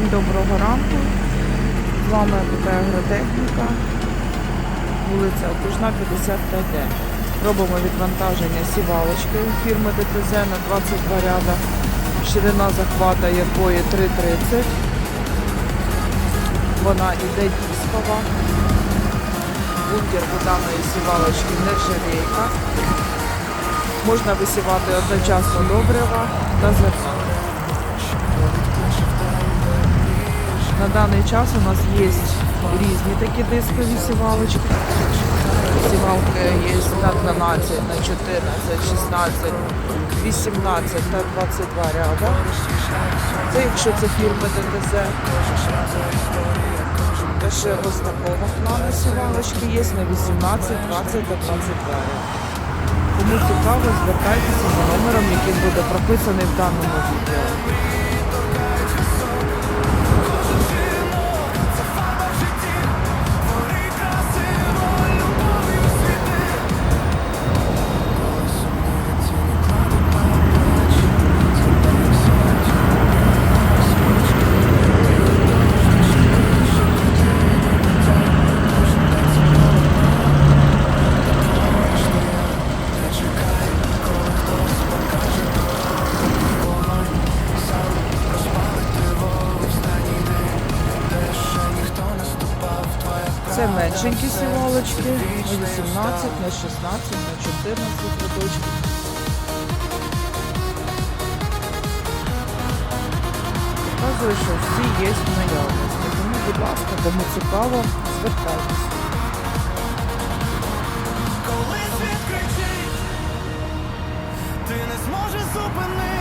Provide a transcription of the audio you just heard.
Всім доброго ранку. З вами АПК Агротехніка, вулиця Окружна, 55Д. Робимо відвантаження сівалочки фірми ДТЗ на 22 ряда, ширина захвата якої 3,30. Вона іде дискова. Бункер у даної сівалочки не нержавійка. Можна висівати одночасно добрива та зерно. На даний час у нас є різні такі дискові сівалочки. Сівалки є на 12, на 14, 16, 18 та 22 ряда. Це якщо це фірми ДТЗ. Та ще ось такого плану сівалочки є на 18, 20 та 22 ряда. Кому цікаво, звертайтеся за номером, який буде прописаний в даному відео. Це меншенькі сівалочки на 18, на 16, на 14 рядочків. Показую, що всі є в наявності. Тому, будь ласка, кому цікаво, звертайтеся. Коли світ ти не зможеш зупинити.